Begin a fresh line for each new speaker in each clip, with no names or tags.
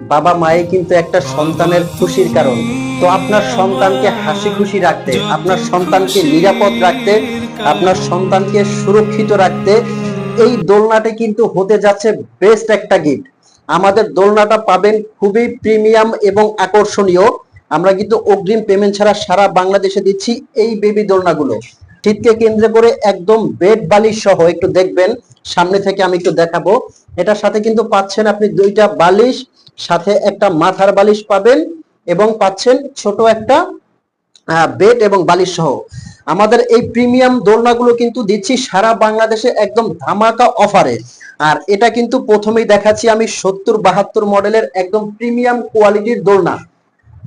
বাবা মায়ে কিন্তু একটা সন্তানের খুশির কারণ। তো আপনার সন্তানকে হাসি খুশি রাখতে, আপনার সন্তানকে নিরাপদ রাখতে, আপনার সন্তানকে সুরক্ষিত রাখতে এই দোলনাটি কিন্তু হতে যাচ্ছে বেস্ট একটা গিফট আমাদের দোলনাটা পাবেন খুবই প্রিমিয়াম এবং আকর্ষণীয়। আমরা কিন্তু অগ্রিম পেমেন্ট ছাড়া সারা বাংলাদেশে দিচ্ছি এই বেবি দোলনাগুলো। শীতকে কেন্দ্র করে একদম বেড বালিশ সহ একটু দেখবেন। সামনে থেকে আমি একটু দেখাবো। এটার সাথে কিন্তু পাচ্ছেন আপনি দুইটা বালিশ, সাথে একটা মাথার বালিশ পাবেন এবং পাচ্ছেন ছোট একটা বেড এবং বালিশ সহ। আমাদের এই প্রিমিয়াম দোলনাগুলো কিন্তু দিচ্ছি সারা বাংলাদেশে একদম ধামাকা অফারে। আর এটা কিন্তু প্রথমেই দেখাচ্ছি আমি সত্তর বাহাত্তর মডেলের একদম প্রিমিয়াম কোয়ালিটির দোলনা।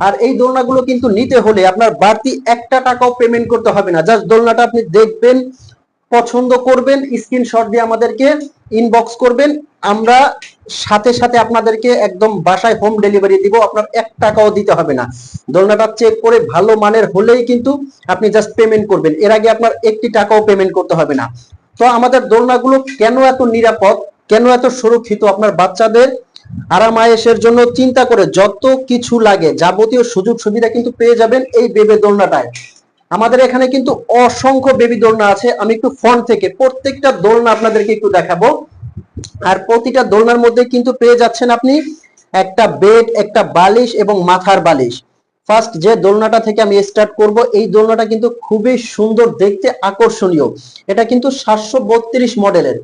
আর এই দোলনাগুলো কিন্তু নিতে হলে আপনার বাড়তি একটা টাকাও পেমেন্ট করতে হবে না। জাস্ট দোলনাটা আপনি দেখবেন, পছন্দ করবেন স্ক্রিনশট দিয়ে আমাদেরকে ইনবক্স করবেন। আমরা সাথে সাথে আপনাদেরকে একদম বাসায় হোম ডেলিভারি দিব, আপনার এক টাকাও দিতে হবে না। দোলনাটা চেক করে ভালো মানের হলেই কিন্তু আপনি জাস্ট পেমেন্ট করবেন। এর আগে আপনার একটি টাকাও পেমেন্ট করতে হবে না। তো আমাদের দোলনাগুলো কেন এত নিরাপদ, কেন এত সুরক্ষিত আপনার বাচ্চাদের আরাম আয়েসের জন্য চিন্তা করে যত কিছু লাগে যাবতীয় সুযোগ সুবিধা কিন্তু পেয়ে যাবেন এই বেবে দোলনাটায়। আমাদের এখানে কিন্তু অসংখ্য বেবি দোলনা আছে, আমি একটু ফোন থেকে প্রত্যেকটা দোলনা আপনাদেরকে একটু দেখাবো। আর প্রতিটা দোলনার মধ্যে কিন্তু পেয়ে যাচ্ছেন আপনি একটা বেড একটা বালিশ এবং মাথার বালিশ। ফার্স্ট যে দোলনাটা থেকে আমি স্টার্ট করব, এই দোলনাটা কিন্তু খুবই সুন্দর, দেখতে আকর্ষণীয়। এটা কিন্তু সাতশো বত্রিশ মডেলের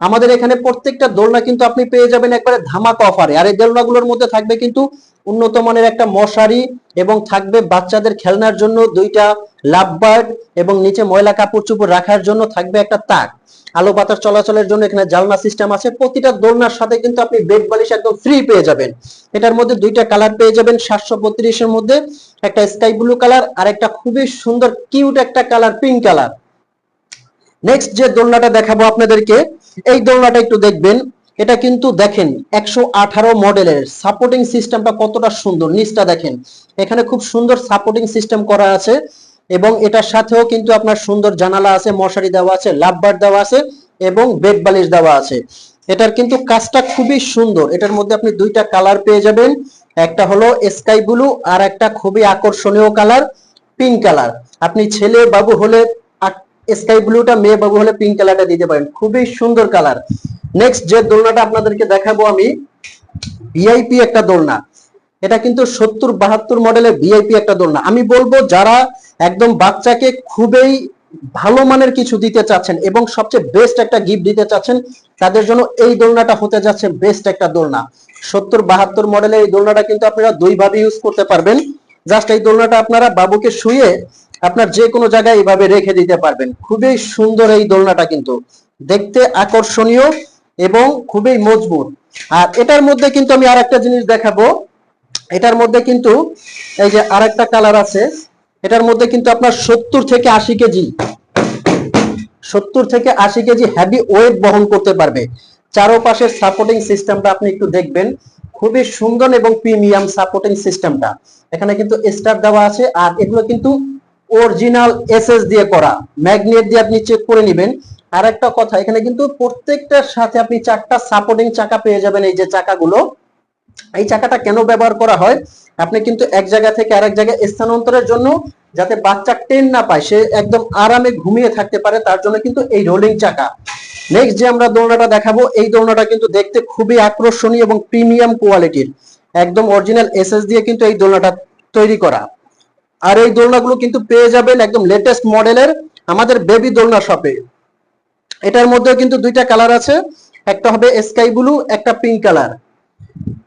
আমাদের এখানে প্রত্যেকটা দোলনা কিন্তু আপনি পেয়ে যাবেন একবারে ধামাকা অফারে আর এই দোলনাগুলোর মধ্যে থাকবে কিন্তু উন্নত মানের একটা মশারি এবং থাকবে বাচ্চাদের খেলনার জন্য দুইটা লাভবার্ড এবং নিচে ময়লা কাপড় চোপড় রাখার জন্য থাকবে একটা তাক। আলো বাতাস চলাচলের জন্য এখানে জালনা সিস্টেম আছে। প্রতিটা দোলনার সাথে কিন্তু আপনি বেড বালিশ একদম ফ্রি পেয়ে যাবেন। এটার মধ্যে দুইটা কালার পেয়ে যাবেন সাতশো বত্রিশের মধ্যে। একটা স্কাই ব্লু কালার আর একটা খুবই সুন্দর কিউট একটা কালার পিঙ্ক কালার নেক্সট যে দোলনাটা দেখাবো আপনাদেরকে এই দোলনাটা একটু দেখবেন। এটা কিন্তু দেখেন, একশো আঠারো মডেলের সাপোর্টিং সিস্টেমটা কতটা সুন্দর। নিচটা দেখেন, এখানে খুব সুন্দর সাপোর্টিং সিস্টেম করা আছে এবং এটার সাথেও কিন্তু আপনার সুন্দর জানালা আছে, মশারি দেওয়া আছে, লাভবার দেওয়া আছে এবং বেড বালিশ দেওয়া আছে। এটার কিন্তু কাজটা খুবই সুন্দর। এটার মধ্যে আপনি দুইটা কালার পেয়ে যাবেন। একটা হলো স্কাই ব্লু আর একটা খুবই আকর্ষণীয় কালার পিঙ্ক কালার আপনি ছেলে, বাবু হলে স্কাই ব্লুটা মেয়ে বাবু হলে পিঙ্ক কালারটা দিতে পারেন। খুবই সুন্দর কালার নেক্সট যে দোলনাটা আপনাদেরকে দেখাবো আমি ভিআইপি একটা দোলনা। এটা কিন্তু সত্তর বাহাত্তর মডেলের ভিআইপি একটা দোলনা। আমি বলব, যারা একদম বাচ্চাকে খুবই ভালো মানের কিছু দিতে চাচ্ছেন এবং সবচেয়ে বেস্ট একটা গিফট দিতে চাচ্ছেন, তাদের জন্য এই দোলনাটা হতে যাচ্ছে বেস্ট একটা দোলনা। সত্তর বাহাত্তর মডেলের এই দোলনাটা কিন্তু আপনারা দুইভাবে ইউজ করতে পারবেন। জাস্ট এই দোলনাটা আপনারা বাবুকে শুয়ে আপনার যে কোনো জায়গায় এইভাবে রেখে দিতে পারবেন। খুবই সুন্দর এই দোলনাটা কিন্তু। দেখতে আকর্ষণীয় এবং খুবই মজবুত। আর এটার মধ্যে কিন্তু আমি আর একটা জিনিস দেখাবো। এটার মধ্যে কিন্তু এই যে আর একটা কালার আছে। এটার মধ্যে কিন্তু আপনার সত্তর থেকে আশি কেজি, সত্তর থেকে আশি কেজি হ্যাভি ওয়েট বহন করতে পারবে। চারোপাশের সাপোর্টিং সিস্টেমটা আপনি একটু দেখবেন। খুবই সুন্দর এবং প্রিমিয়াম সাপোর্টিং সিস্টেমটা এখানে কিন্তু স্টার দেওয়া আছে। আর এগুলো কিন্তু অরিজিনাল এসএস দিয়ে করা। ম্যাগনেট দিয়ে আপনি চেক করে নেবেন। আর একটা কথা, এখানে কিন্তু প্রত্যেকটার সাথে আপনি চারটা সাপোর্টিং চাকা পেয়ে যাবেন এই যে চাকাগুলো। এই চাকাটা কেন ব্যবহার করা হয়? আপনি কিন্তু এক জায়গা থেকে আরেক জায়গায় স্থানান্তরের জন্য যাতে বাচ্চা টেন না পায়, সে একদম আরামে ঘুমিয়ে থাকতে পারে, তার জন্য কিন্তু এই রোলিং চাকা। নেক্সট যে আমরা দোলনাটা দেখাবো, এই দোলনাটা কিন্তু দেখতে খুবই আকর্ষণীয় এবং প্রিমিয়াম কোয়ালিটির একদম অরিজিনাল এসএস দিয়ে কিন্তু এই দোলনাটা তৈরি করা। আর এই দোলনাগুলো কিন্তু পেয়ে যাবেন একদম লেটেস্ট মডেলের আমাদের বেবি দোলনা শপে এটার মধ্যে কিন্তু দুইটা কালার আছে, একটা হবে স্কাই ব্লু একটা পিঙ্ক কালার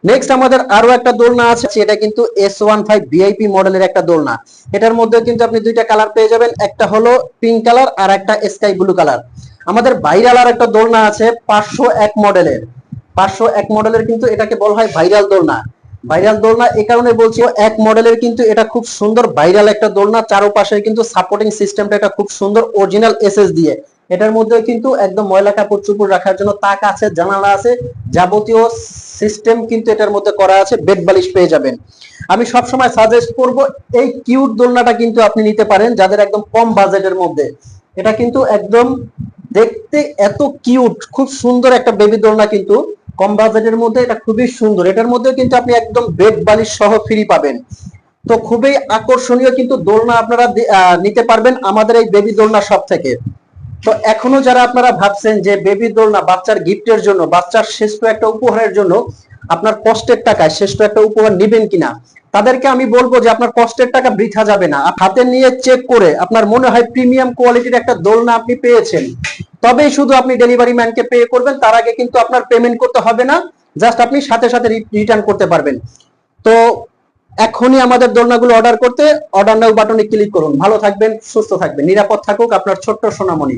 নেক্সট আমাদের আরও একটা দোলনা আছে এটা কিন্তু এস ওয়ান ফাইভ ভিআইপি মডেলের একটা দোলনা। এটার মধ্যে কিন্তু আপনি দুইটা কালার পেয়ে যাবেন, একটা হলো পিঙ্ক কালার আর একটা স্কাই ব্লু কালার আমাদের ভাইরাল আর একটা দোলনা আছে পাঁচশো এক মডেলের পাঁচশো এক মডেলের কিন্তু এটাকে বলা হয় ভাইরাল দোলনা। ভাইরাল দোলনা, এ কারণে বলছি এক মডেলের কিন্তু এটা খুব সুন্দর ভাইরাল একটা দোলনা, চারোপাশে কিন্তু সাপোর্টিং সিস্টেমটা এটা খুব সুন্দর অরিজিনাল এসএস দিয়ে। এটার মধ্যে কিন্তু একদম ময়লা কাপড় চুপড় রাখার জন্য তাক আছে, জানালা আছে, যাবতীয় সিস্টেম কিন্তু এটার মধ্যে করা আছে বেড বালিশ পেয়ে যাবেন। আমি সব সময় সাজেস্ট করব, এই কিউট দোলনাটা কিন্তু আপনি নিতে পারেন, যাদের একদম কম বাজেটের মধ্যে। এটা কিন্তু একদম দেখতে এত কিউট খুব সুন্দর একটা বেবি দোলনা কিন্তু। কম বাজেটের মধ্যে এটা খুবই সুন্দর। এটার মধ্যে কিন্তু আপনি একদম বেড বালিশ সহ ফ্রি পাবেন। তো খুবই আকর্ষণীয় কিন্তু দোলনা আপনারা নিতে পারবেন আমাদের এই বেবি দোলনা সব থেকে। তো এখনও যারা আপনারা ভাবছেন যে বেবি দোলনা বাচ্চার গিফটের জন্য, বাচ্চার শ্রেষ্ঠ একটা উপহারের জন্য আপনার কষ্টের টাকায় শ্রেষ্ঠ একটা উপহার নেবেন কিনা? তাদেরকে আমি বলব যে আপনার কষ্টের টাকা বৃথা যাবে না। হাতে নিয়ে চেক করে আপনার মনে হয় প্রিমিয়াম কোয়ালিটির একটা দোলনা আপনি পেয়েছেন। তবেই শুধু আপনি ডেলিভারি ম্যানকে পে করবেন, তার আগে কিন্তু আপনার পেমেন্ট করতে হবে না। জাস্ট আপনি সাথে সাথে রিটার্ন করতে পারবেন। তো এখনই আমাদের দোলনাগুলো অর্ডার করতে অর্ডার নাও বাটনে ক্লিক করুন। ভালো থাকবেন, সুস্থ থাকবেন, নিরাপদ থাকুক আপনার ছোট্ট সোনামণি।